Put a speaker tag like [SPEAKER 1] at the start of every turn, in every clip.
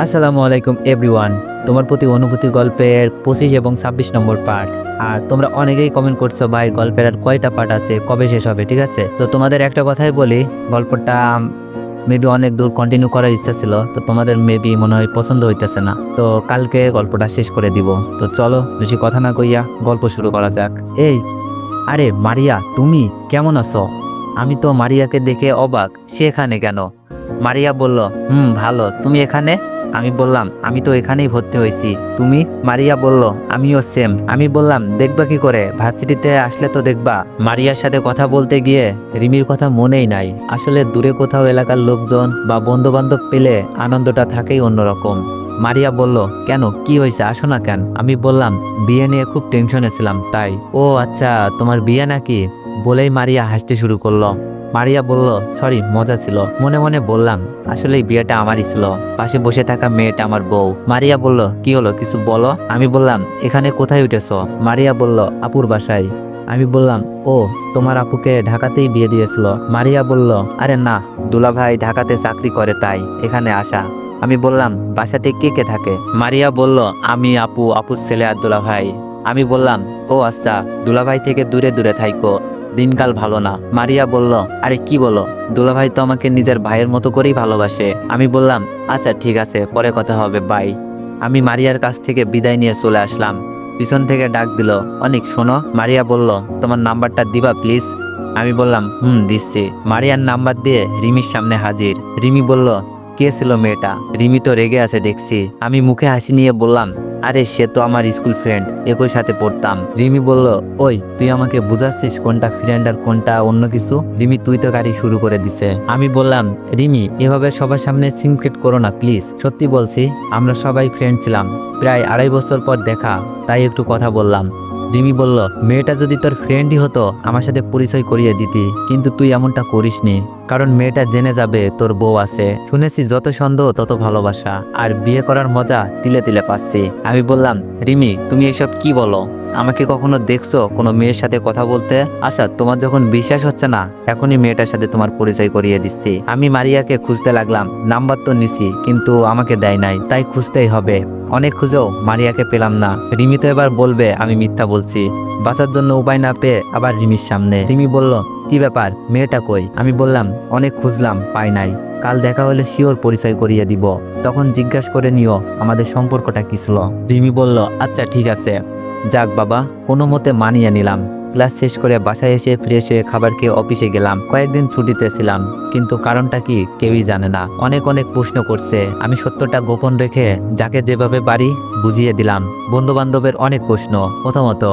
[SPEAKER 1] আসসালামু আলাইকুম এভরিওয়ান তোমার প্রতি অনুভূতি গল্পের পঁচিশ এবং ছাব্বিশ নম্বর পার্ট। আর তোমরা অনেকেই কমেন্ট করছ, ভাই, গল্পের আর কয়টা পার্ট আছে? কবে শেষ হবে? ঠিক আছে? তো তোমাদের একটা কথাই বলি, গল্পটা মেবি অনেক দূর কন্টিনিউ করার ইচ্ছা ছিল, তো তোমাদের মেবি মনে হয় পছন্দ হইতেছে না। তো কালকে গল্পটা শেষ করে দিব। তো চলো, বেশি কথা না কইয়া গল্প শুরু করা যাক। এই, আরে মারিয়া, তুমি কেমন আছো? আমি তো মারিয়াকে দেখে অবাক। সে এখানে কেন? মারিয়া বলল, হুম, ভালো। তুমি এখানে? আমি বললাম, আমি তো এখানেই ভর্তি হয়েছি। তুমি মারিয়া বলল, আমিও সেম আমি বললাম, দেখবা কি করে? ভার্সিটিতে আসলে তো দেখবা। মারিয়ার সাথে কথা বলতে গিয়ে রিমির কথা মনেই নাই। আসলে দূরে কোথাও এলাকার লোকজন বা বন্ধু বান্ধব পেলে আনন্দটা থাকেই অন্যরকম। মারিয়া বলল, কেন? কি হয়েছে? আসো না কেন? আমি বললাম, বিয়ে নিয়ে খুব টেনশনে ছিলাম, তাই। ও আচ্ছা তোমার বিয়ে নাকি? বলেই মারিয়া হাসতে শুরু করল। মারিয়া বলল, সরি, মজা ছিল। মনে মনে বললাম আসলে বিয়েটা আমারই ছিল। পাশে বসে থাকা মেয়েটা আমার বউ। মারিয়া বলল, কি হলো, কিছু বলো? আমি বললাম, এখানে কোথায় উঠেছো? মারিয়া বলল, আপুর বাসায়। আমি বললাম, ও, তোমার আপুকে ঢাকাতেই বিয়ে দিয়েছিল। মারিয়া বলল, আরে না, দুলাভাই ঢাকাতে চাকরি করে তাই, এখানে আসা। আমি বললাম, বাসাতে কে কে থাকে? মারিয়া বলল, আমি, আপু, আপুর ছেলে আর দুলাভাই। আমি বললাম, ও আচ্ছা দুলাভাই থেকে দূরে দূরে থাইকো। দিনকাল ভালো না। মারিয়া বলল, আরে কি বলো? দুলাভাই তো আমাকে নিজের ভাইয়ের মতো করেই ভালোবাসে। আমি বললাম আচ্ছা ঠিক আছে, পরে কথা হবে, বাই। আমি মারিয়ার কাছ থেকে বিদায় নিয়ে চলে আসলাম। পিছন থেকে ডাক দিল, অনেক, শোনো। মারিয়া বলল, তোমার নাম্বারটা দিবা, প্লিজ? আমি বললাম, হুম, দিচ্ছি। মারিয়ার নাম্বার দিয়ে রিমির সামনে হাজির। রিমি বলল, কে ছিল মেয়েটা? রিমি তো রেগে আছে, দেখছি। আমি মুখে হাসি নিয়ে বললাম আরে, সে তো আমার স্কুল ফ্রেন্ড, একই সাথে পড়তাম। রিমি বলল, ওই, তুই আমাকে বুঝাচ্ছিস কোনটা ফ্রেন্ড আর কোনটা অন্য কিছু? রিমি তুই তো গাড়ি শুরু করে দিছে। আমি বললাম, রিমি, এভাবে সবার সামনে সিমক্রেট করো না, প্লিজ। সত্যি বলছি, আমরা সবাই ফ্রেন্ড ছিলাম, প্রায় আড়াই বছর পর দেখা, তাই একটু কথা বললাম। রিমি বলল, মেয়েটা যদি তোর ফ্রেন্ডই হতো, আমার সাথে পরিচয় করিয়ে দিতি। কিন্তু তুই এমনটা করিসনি। কারণ মেয়েটা জেনে যাবে তোর বউ আছে। শুনেছি যত সন্দেহ, তত ভালোবাসা। আর বিয়ে করার মজা তিলে তিলে পাচ্ছি। আমি বললাম, রিমি, তুমি এসব কি বলো? আমাকে কখনো দেখছ? কোনো মেয়ের সাথে কথা বলতে? আচ্ছা তোমার যখন বিশ্বাস হচ্ছে না, এখনই মেয়েটার সাথে তোমার পরিচয় করিয়ে দিচ্ছি। আমি মারিয়াকে খুঁজতে লাগলাম, নাম্বার তো নিছি, কিন্তু আমাকে দেয় নাই, তাই খুঁজতেই হবে। অনেক খুঁজেও মারিয়াকে পেলাম না। রিমি তো এবার বলবে, আমি মিথ্যা বলছি। বাঁচার জন্য উপায় না পেয়ে আবার রিমির সামনে। রিমি বলল, কি ব্যাপার? মেয়েটা কই? আমি বললাম, অনেক খুঁজলাম, পাই নাই। কাল দেখা হলে শিওর পরিচয় করিয়ে দিব। তখন জিজ্ঞাসা করে নিও, আমাদের সম্পর্কটা কি ছিল? রিমি বলল আচ্ছা ঠিক আছে। যাক বাবা, কোনো মতে মানিয়ে নিলাম। ক্লাস শেষ করে বাসায় এসে ফ্রেশ হয়ে খাবার খেয়ে অফিসে গেলাম। কয়েকদিন ছুটিতে ছিলাম, কিন্তু কারণটা কি কেউই জানে না। অনেক অনেক প্রশ্ন করছে। আমি সত্যটা গোপন রেখে যাকে যেভাবে পারি বুঝিয়ে দিলাম। বন্ধু বান্ধবের অনেক প্রশ্ন। প্রথমত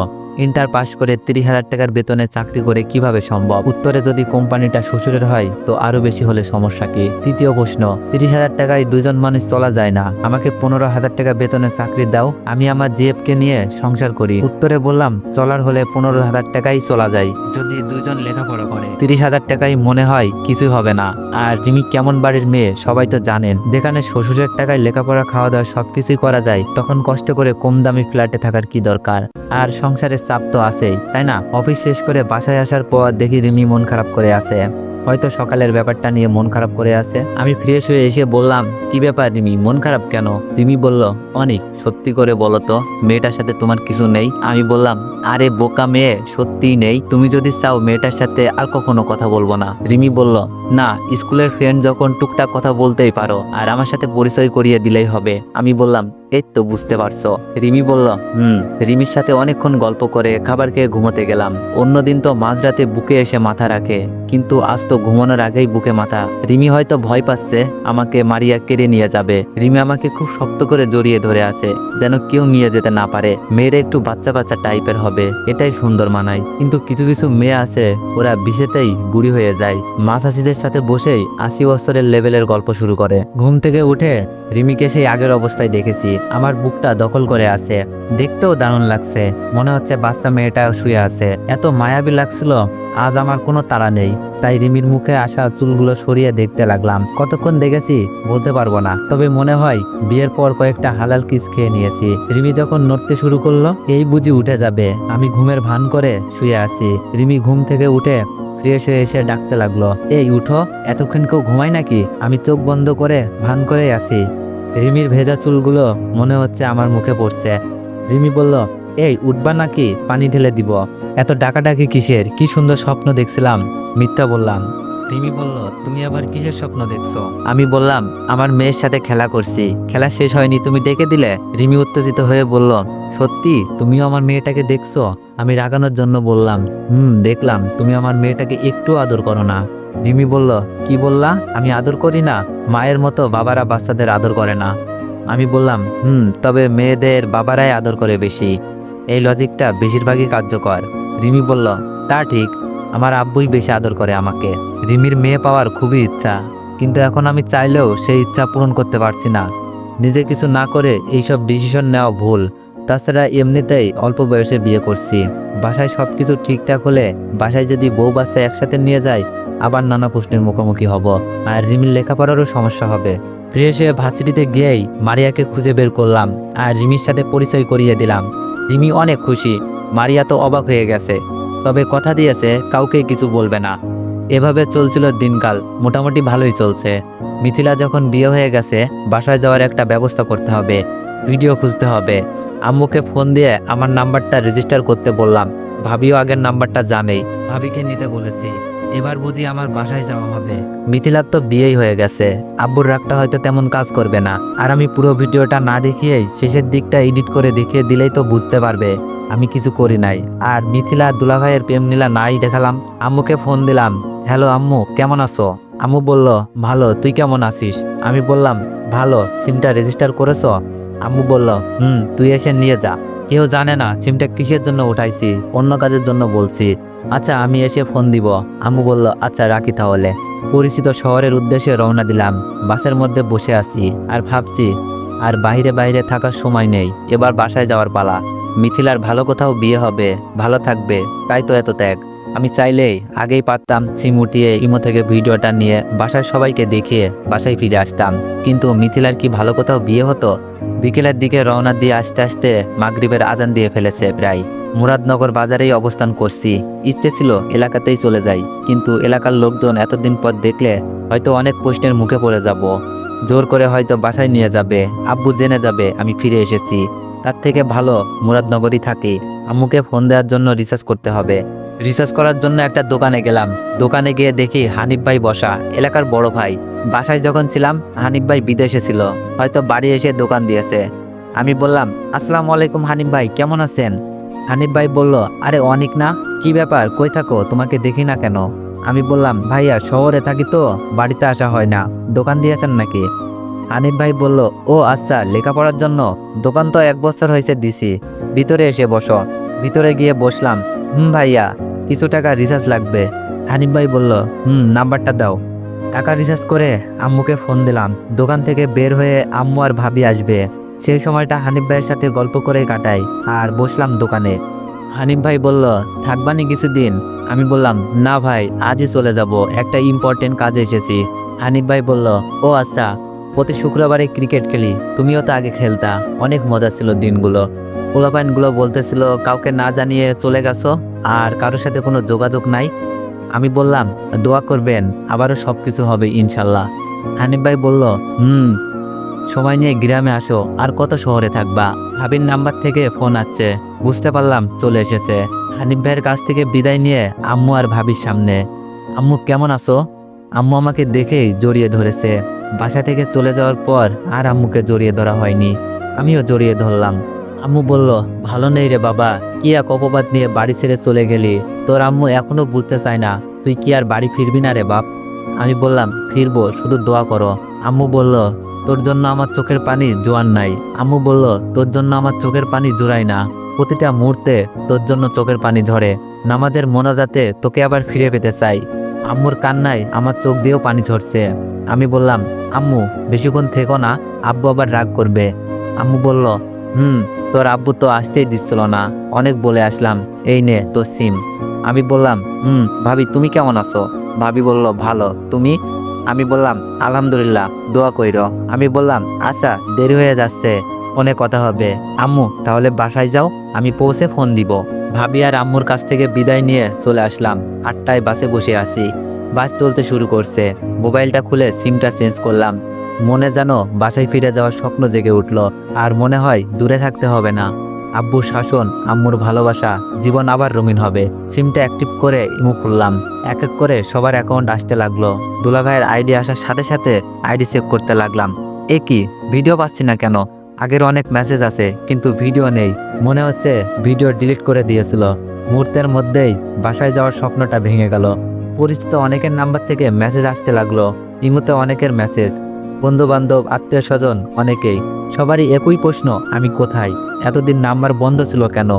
[SPEAKER 1] ইন্টার পাশ করে তিরিশ হাজার টাকার বেতনে চাকরি করে কীভাবে সম্ভব? উত্তরে যদি কোম্পানিটা শ্বশুরের হয়, তো আরও বেশি হলে সমস্যা কি? তৃতীয় প্রশ্ন, তিরিশ হাজার টাকায় দুজন মানুষ চলা যায় না। আমাকে পনেরো হাজার টাকা বেতনে চাকরি দাও, আমি আমার জিএফকে নিয়ে সংসার করি। উত্তরে বললাম, চলার হলে পনেরো হাজার টাকাই চলা যায়। যদি দুজন লেখাপড়া করে, তিরিশ হাজার টাকাই মনে হয় কিছুই হবে না। আর রিমি কেমন বাড়ির মেয়ে, সবাই তো জানেন। যেখানে শ্বশুরের টাকায় লেখাপড়া খাওয়া দাওয়া সবকিছুই করা যায়, তখন কষ্ট করে কম দামি ফ্ল্যাটে থাকার কি দরকার? আর সংসারের চাপ তো আছেই, তাই না? অফিস শেষ করে বাসায় আসার পর দেখি রিমি মন খারাপ করে আছে। হয়তো সকালের ব্যাপারটা নিয়ে মন খারাপ করে আছে। আমি ফ্রেশ হয়ে এসে বললাম, কি ব্যাপার রিমি, মন খারাপ কেন? রিমি বলল, অনেক, সত্যি করে বলো তো, মেয়েটার সাথে তোমার কিছু নেই? আমি বললাম, আরে বোকা মেয়ে, সত্যিই নেই। তুমি যদি চাও মেয়েটার সাথে আর কখনো কথা বলব না। রিমি বলল, না, স্কুলের ফ্রেন্ড যখন টুকটাক কথা বলতেই পারো, আর আমার সাথে পরিচয় করিয়ে দিলেই হবে। আমি বললাম এই তো বুঝতে পারছ। রিমি বলল, হুম। রিমির সাথে অনেকক্ষণ গল্প করে খাবার খেয়ে ঘুমোতে গেলাম। অন্যদিন তো মাঝরাতে বুকে এসে মাথা রাখে, কিন্তু আজ তো ঘুমানোর আগেই বুকে মাথা। রিমি হয়তো ভয় পাচ্ছে, আমাকে মারিয়া কেড়ে নিয়ে যাবে। রিমি আমাকে খুব শক্ত করে জড়িয়ে ধরে আছে, যেন কেউ নিয়ে যেতে না পারে। মেয়েরা একটু বাচ্চা বাচ্চা টাইপের হবে, এটাই সুন্দর মানায়। কিন্তু কিছু কিছু মেয়ে আছে, ওরা বিষেতেই বুড়ি হয়ে যায়। মাসাসিদের সাথে বসেই আশি বছরের লেভেলের গল্প শুরু করে। ঘুম থেকে উঠে রিমিকে সেই আগের অবস্থায় দেখেছি। আমার বুকটা দখল করে আছে। দেখতেও দারুণ লাগছে। মনে হচ্ছে বাচ্চা মেয়েটা শুয়ে আছে। এত মায়াবী লাগছিল, আজ আমার কোনো তাড়া নেই। তাই রিমির মুখে আসা চুলগুলো সরিয়ে দেখতে লাগলাম। কতক্ষণ দেখেছি, বলতে পারব না। তবে মনে হয়, বিয়ের পর কয়েকটা হালাল কিস খেয়ে নিয়েছি। রিমি যখন নড়তে শুরু করল, এই বুঝি উঠে যাবে। আমি ঘুমের ভান করে শুয়ে আছি। রিমি ঘুম থেকে উঠে ফ্রেশ হয়ে এসে ডাকতে লাগল, এই, উঠো। এতক্ষণ কেউ ঘুমায় নাকি? আমি চোখ বন্ধ করে ভান করে আছি। রিমির ভেজা চুলগুলো মনে হচ্ছে আমার মুখে পড়ছে। রিমি বলল, এই, উঠবা নাকি? পানি ঢেলে দিব। এত ডাকাডাকি কিসের? কি সুন্দর স্বপ্ন দেখছিলাম। মিথ্যা বললাম। রিমি বলল, তুমি আবার কিসের স্বপ্ন দেখছ? আমি বললাম, আমার মেয়ের সাথে খেলা করছি। খেলা শেষ হয়নি, তুমি ডেকে দিলে? রিমি উত্তেজিত হয়ে বলল, সত্যি? তুমিও আমার মেয়েটাকে দেখছ? আমি রাগানোর জন্য বললাম, হুম, দেখলাম। তুমি আমার মেয়েটাকে একটু আদর করো না। রিমি বলল, কি বললা? আমি আদর করি না। মায়ের মতো বাবারা বাচ্চাদের আদর করে না। আমি বললাম, হুম, তবে মেয়েদের বাবারাই আদর করে বেশি। এই লজিকটা বেশিরভাগই কার্যকর। রিমি বলল, তা ঠিক। আমার আব্বুই বেশি আদর করে আমাকে। রিমির মেয়ে পাওয়ার খুবই ইচ্ছা। কিন্তু এখন আমি চাইলেও সেই ইচ্ছা পূরণ করতে পারছি না। নিজে কিছু না করে এইসব ডিসিশন নেওয়া ভুল। তাছাড়া এমনিতেই অল্প বয়সে বিয়ে করছি। বাসায় সব কিছু ঠিকঠাক হলে বাসায় যদি বউ বাচ্চা একসাথে নিয়ে যায় আবার নানা প্রশ্নের মুখোমুখি হব আর রিমির লেখাপড়ারও সমস্যা হবে। ফ্রেশ হয়ে ভার্সিটিতে গিয়েই মারিয়াকে খুঁজে বের করলাম আর রিমির সাথে পরিচয় করিয়ে দিলাম। রিমি অনেক খুশি, মারিয়া তো অবাক হয়ে গেছে। তবে কথা দিয়েছে, কাউকে কিছু বলবে না। এভাবে চলছিল দিনকাল, মোটামুটি ভালোই চলছে। মিথিলা যখন বিয়ে হয়ে গেছে, বাসায় যাওয়ার একটা ব্যবস্থা করতে হবে, ভিডিও খুঁজতে হবে। আম্মুকে ফোন দিয়ে আমার নাম্বারটা রেজিস্টার করতে বললাম। ভাবিও আগের নাম্বারটা জানেই, ভাবিকে নিতে বলেছি। এবার বুঝি আমার বাসায় যাওয়া হবে। মিথিলার তো বিয়েই হয়ে গেছে। আব্বুর রাগটা হয়তো তেমন কাজ করবে না। আর আমি পুরো ভিডিওটা না দেখিয়েই শেষের দিকটা এডিট করে দেখিয়ে দিলেই তো বুঝতে পারবে। আমি কিছু করি নাই। আর মিথিলা দুলাভাইয়ের প্রেম নীলা নাই দেখালাম। আম্মুকে ফোন দিলাম। হ্যালো আম্মু, কেমন আছো? আম্মু বলল, ভালো, তুই কেমন আছিস? আমি বললাম, ভালো, সিমটা রেজিস্টার করেছ? আম্মু বলল, হুম, তুই এসে নিয়ে যা। কেউ জানে না, সিমটা কিসের জন্য উঠাইছি, অন্য কাজের জন্য বলছি। আচ্ছা আমি এসে ফোন দিব। আম্মু বলল আচ্ছা রাখি তাহলে। পরিচিত শহরের উদ্দেশ্যে রওনা দিলাম। বাসের মধ্যে বসে আছি আর ভাবছি, আর বাইরে বাইরে থাকার সময় নেই, এবার বাসায় যাওয়ার পালা। মিথিলার ভালো কোথাও বিয়ে হবে, ভালো থাকবে, তাই তো এত ত্যাগ। আমি চাইলেই আগেই পারতাম উঠিয়ে ইমো থেকে ভিডিওটা নিয়ে বাসার সবাইকে দেখিয়ে বাসায় ফিরে আসতাম। কিন্তু মিথিলার কি ভালো কোথাও বিয়ে হতো? বিকেলের দিকে রওনা দিয়ে আস্তে আস্তে মাগরিবের আজান দিয়ে ফেলেছে প্রায়। মুরাদনগর বাজারেই অবস্থান করছি। ইচ্ছে ছিল এলাকাতেই চলে যাই, কিন্তু এলাকার লোকজন এতদিন পর দেখলে হয়তো অনেক প্রশ্নের মুখে পড়ে যাব। জোর করে হয়তো বাসায় নিয়ে যাবে, আব্বু জেনে যাবে আমি ফিরে এসেছি। তার থেকে ভালো মুরাদনগরই থাকি। আম্মুকে ফোন দেওয়ার জন্য রিসার্চ করতে হবে। রিসার্চ করার জন্য একটা দোকানে গেলাম। দোকানে গিয়ে দেখি হানিফ ভাই বসা, এলাকার বড় ভাই। বাসায় যখন ছিলাম, হানিফ ভাই বিদেশে ছিল, হয়তো বাড়ি এসে দোকান দিয়েছে। আমি বললাম, আসসালামু আলাইকুম হানিফ ভাই, কেমন আছেন? হানিফ ভাই বলল, আরে অনেক না, কি ব্যাপার, কই থাকো, তোমাকে দেখি না কেন? আমি বললাম, ভাইয়া, শহরে থাকি তো, বাড়িতে আসা হয় না, দোকান দিয়েছেন নাকি? হানিফ ভাই বলল, ও আচ্ছা লেখাপড়ার জন্য, দোকান তো এক বছর হয়েছে দিছি, ভিতরে এসে বসো। ভিতরে গিয়ে বসলাম, হুম ভাইয়া, কিছু টাকা রিচার্জ লাগবে। হানিফ ভাই বলল, হুম নাম্বারটা দাও। টাকা রিচার্জ করে আম্মুকে ফোন দিলাম। দোকান থেকে বের হয়ে আম্মু আর ভাবি আসবে। সেই সময়টা হানিফ ভাইয়ের সাথে গল্প করে কাটাই আর বসলাম দোকানে। হানিফ ভাই বলল থাকবানি কিছুদিন? আমি বললাম, না ভাই, আজই চলে যাব। একটা ইম্পর্টেন্ট কাজে এসেছি। হানিফ ভাই বলল, ও আচ্ছা প্রতি শুক্রবারে ক্রিকেট খেলি। তুমিও তো আগে খেলতা। অনেক মজা ছিল দিনগুলো। পোলাপাইনগুলো বলতেছিল, কাউকে না জানিয়ে চলে গেছো? আর কারোর সাথে কোনো যোগাযোগ নাই। আমি বললাম, দোয়া করবেন, আবারও সব কিছু হবে, ইনশাল্লাহ। হানিফ ভাই বলল, হুম, সময় নিয়ে গ্রামে আসো, আর কত শহরে থাকবা? হাবির নাম্বার থেকে ফোন আসছে, বুঝতে পারলাম, চলে এসেছে। হানিফ ভাইয়ের কাছ থেকে বিদায় নিয়ে আম্মু আর ভাবির সামনে, আম্মু, কেমন আছো? আম্মু আমাকে দেখেই জড়িয়ে ধরেছে। বাসা থেকে চলে যাওয়ার পর আর আম্মুকে জড়িয়ে ধরা হয়নি। আমিও জড়িয়ে ধরলাম। আম্মু বলল, ভালো নেই রে বাবা, কি এক অপবাদ নিয়ে বাড়ি ছেড়ে চলে গেলি? তোর আম্মু এখনও বুঝতে চায় না, তুই কি আর বাড়ি ফিরবি না রে বাপ? আমি বললাম, ফিরবো, শুধু দোয়া করো। আম্মু বলল, তোর জন্য আমার চোখের পানি জোয়ান নাই। আম্মু বলল, তোর জন্য আমার চোখের পানি জোড়ায় না। প্রতিটা মুহূর্তে তোর জন্য চোখের পানি ঝরে। নামাজের মোনাজাতে তোকে আবার ফিরে পেতে চাই। আম্মুর কান্নায় আমার চোখ দিয়েও পানি ঝরছে। আমি বললাম, আম্মু, বেশিক্ষণ থেকো না, আব্বু আবার রাগ করবে। আম্মু বলল হুম, তোর আব্বু তো আসতেই দিচ্ছিল না। অনেক বলে আসলাম, এই নে তোর সিম। আমি বললাম, হুম, ভাবি, তুমি কেমন আছো? ভাবি বলল, ভালো, তুমি? আমি বললাম, আলহামদুলিল্লাহ, দোয়া কইর। আমি বললাম আচ্ছা দেরি হয়ে যাচ্ছে, ফোনে কথা হবে। আম্মু, তাহলে বাসায় যাও, আমি পৌঁছে ফোন দিব। ভাবি আর আম্মুর কাছ থেকে বিদায় নিয়ে চলে আসলাম। আটটায় বাসে বসে আছি। বাস চলতে শুরু করছে। মোবাইলটা খুলে সিমটা চেঞ্জ করলাম। মনে যেন বাসায় ফিরে যাওয়ার স্বপ্ন জেগে উঠল, আর মনে হয় দূরে থাকতে হবে না। আব্বুর শাসন, আম্মুর ভালোবাসা, জীবন আবার রঙিন হবে। সিমটা অ্যাক্টিভ করে ইমু খুললাম। এক এক করে সবার অ্যাকাউন্ট আসতে লাগল। দুলাভাইয়ের আইডি আসার সাথে সাথে আইডি চেক করতে লাগলাম। এ কি? ভিডিও পাচ্ছি না কেন? আগের অনেক মেসেজ আছে, কিন্তু ভিডিও নেই। মনে হচ্ছে ভিডিও ডিলিট করে দিয়েছিল। মুহূর্তের মধ্যেই বাসায় যাওয়ার স্বপ্নটা ভেঙে গেল। পরিচিত অনেকের নাম্বার থেকে মেসেজ আসতে লাগল। ইমুতে অনেকের মেসেজ। বন্ধু বান্ধব আত্মীয় স্বজন অনেকেই। সবারই একই প্রশ্ন, আমি কোথায়? এতদিন নাম্বার বন্ধ ছিল কেন?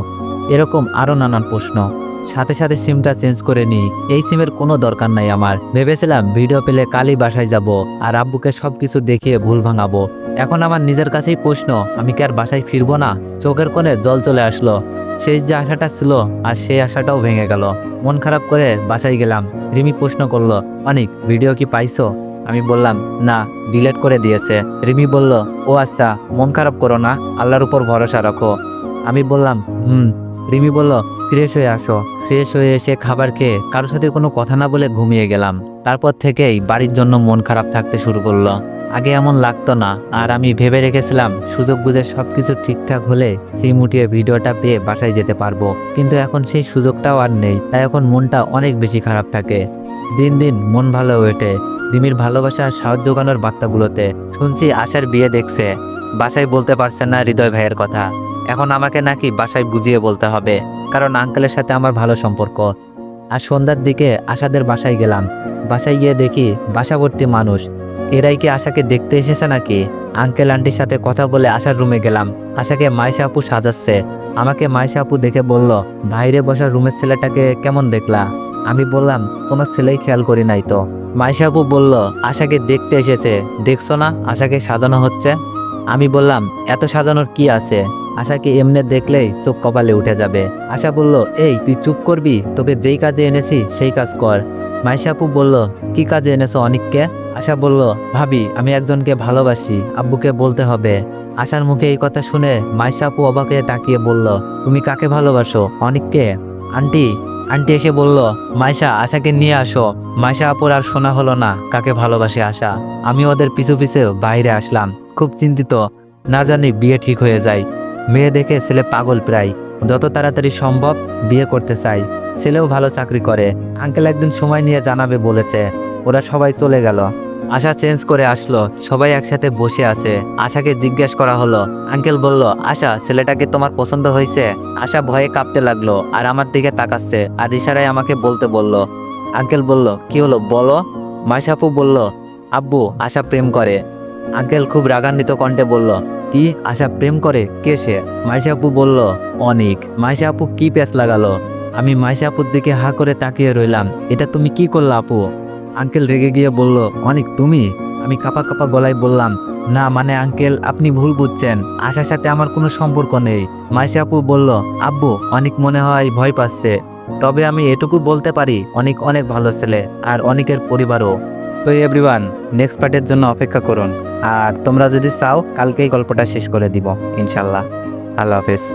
[SPEAKER 1] এরকম আরও নানান প্রশ্ন। সাথে সাথে সিমটা চেঞ্জ করে নিই। এই সিমের কোনো দরকার নাই আমার। ভেবেছিলাম ভিডিও পেলে কালই বাসায় যাব আর আব্বুকে সব কিছু দেখিয়ে ভুল ভাঙাবো। এখন আমার নিজের কাছেই প্রশ্ন, আমি কি আর বাসায় ফিরবো না? চোখের কোণে জল চলে আসলো। শেষ যে আশাটা ছিল আর সেই আশাটাও ভেঙে গেল। মন খারাপ করে বাসায় গেলাম। রিমি প্রশ্ন করল, অনেক, ভিডিও কি পাইছো? আমি বললাম, না ডিলেট করে দিয়েছে। রিমি বলল, ও আচ্ছা মন খারাপ করো না, আল্লাহর উপর ভরসা রাখো। আমি বললাম, হুম। রিমি বলল, ফ্রেশ হয়ে আসো। ফ্রেশ হয়ে এসে খাবার খেয়ে কারোর সাথে কোনো কথা না বলে ঘুমিয়ে গেলাম। তারপর থেকেই বাড়ির জন্য মন খারাপ থাকতে শুরু করল। আগে এমন লাগতো না, আর আমি ভেবে রেখেছিলাম, সুযোগ বুঝে সবকিছু ঠিকঠাক হলে সিম উঠিয়ে ভিডিওটা পেয়ে বাসায় যেতে পারব। কিন্তু এখন সেই সুযোগটাও আর নেই, তাই এখন মনটা অনেক বেশি খারাপ থাকে। দিন দিন মন ভালো ওঠে। রিমির ভালোবাসা আর সাহায্য জোগানোর বার্তাগুলোতে শুনছি আশার বিয়ে দেখছে। বাসায় বলতে পারছে না হৃদয় ভাইয়ের কথা। এখন আমাকে নাকি বাসায় বুঝিয়ে বলতে হবে, কারণ আঙ্কেলের সাথে আমার ভালো সম্পর্ক। আর সন্ধ্যার দিকে আশাদের বাসায় গেলাম। বাসায় গিয়ে দেখি বাসাবর্তী মানুষ। এরাই কি আশাকে দেখতে এসেছে নাকি? আঙ্কেল আন্টির সাথে কথা বলে আশার রুমে গেলাম। আশাকে মাইশা আপু সাজাচ্ছে। আমাকে মাইশা আপু দেখে বলল বাইরে বসা রুমের ছেলেটাকে কেমন দেখলা? আমি বললাম কোনো ছেলেই খেয়াল করি নাই তো। মাইশা আপু বলল, আশাকে দেখতে এসেছে। দেখছ না? আশাকে সাজানো হচ্ছে? আমি বললাম, এত সাজানোর কি আছে? আশাকে এমনি দেখলেই চোখ কপালে উঠে যাবে। আশা বলল, এই, তুই চুপ করবি? তোকে যেই কাজে এনেছি, সেই কাজ কর। মাইশাপু বলল, কি কাজে এনেছো অনিককে? আশা বলল, ভাবি, আমি একজনকে ভালোবাসি। আব্বুকে বলতে হবে। আশার মুখে এই কথা শুনে মাইশাপু অবাকে তাকিয়ে বলল, তুমি কাকে ভালোবাসো? অনিককে? আন্টি আন্টি এসে বলল, মাইশা, আশাকে নিয়ে আসো। মাইশা আপুর আর শোনা হলো না, কাকে ভালোবাসে আশা? আমি ওদের পিছু পিছু বাইরে আসলাম, খুব চিন্তিত। না জানি বিয়ে ঠিক হয়ে যায়। মেয়ে দেখে ছেলে পাগল প্রায়। যত তাড়াতাড়ি সম্ভব বিয়ে করতে চাই। ছেলেও ভালো চাকরি করে। আঙ্কেল একদিন সময় নিয়ে জানাবে বলেছে। ওরা সবাই চলে গেল। আশা চেঞ্জ করে আসলো। সবাই একসাথে বসে আছে। আশাকে জিজ্ঞেস করা হলো, আঙ্কেল বলল, আশা, ছেলেটাকে তোমার পছন্দ হয়েছে? আশা ভয়ে কাঁপতে লাগল আর আমার দিকে তাকাচ্ছে আর ইশারায় আমাকে বলতে বলল, আঙ্কেল বলল, কি হলো, বলো? মাইশাপু বলল, আব্বু, আশা প্রেম করে। আঙ্কেল খুব রাগান্বিত কণ্ঠে বলল, কি, আশা প্রেম করে? কে সে? মাইশা আপু বলল, অনেক। মাইশা আপু কি প্যাচ লাগালো, আমি মাইশা আপুর দিকে হা করে তাকিয়ে রইলাম। এটা তুমি কি করলে, আপু? আঙ্কেল রেগে গিয়ে বলল, অনেক, তুমি? আমি কাপা কাপা গলায় বললাম, না মানে আঙ্কেল, আপনি ভুল বুঝছেন। আশার সাথে আমার কোনো সম্পর্ক নেই। মাইশা আপু বলল, আব্বু, অনেক মনে হয় ভয় পাচ্ছে। তবে আমি এটুকু বলতে পারি, অনেক অনেক ভালো ছেলে আর অনেকের পরিবারও। তো এভরিওয়ান নেক্সট পার্টের জন্য অপেক্ষা করুন। আর তোমরা যদি চাও, কালকেই গল্পটা শেষ করে দিব, ইনশাল্লাহ। আল্লাহ হাফেজ।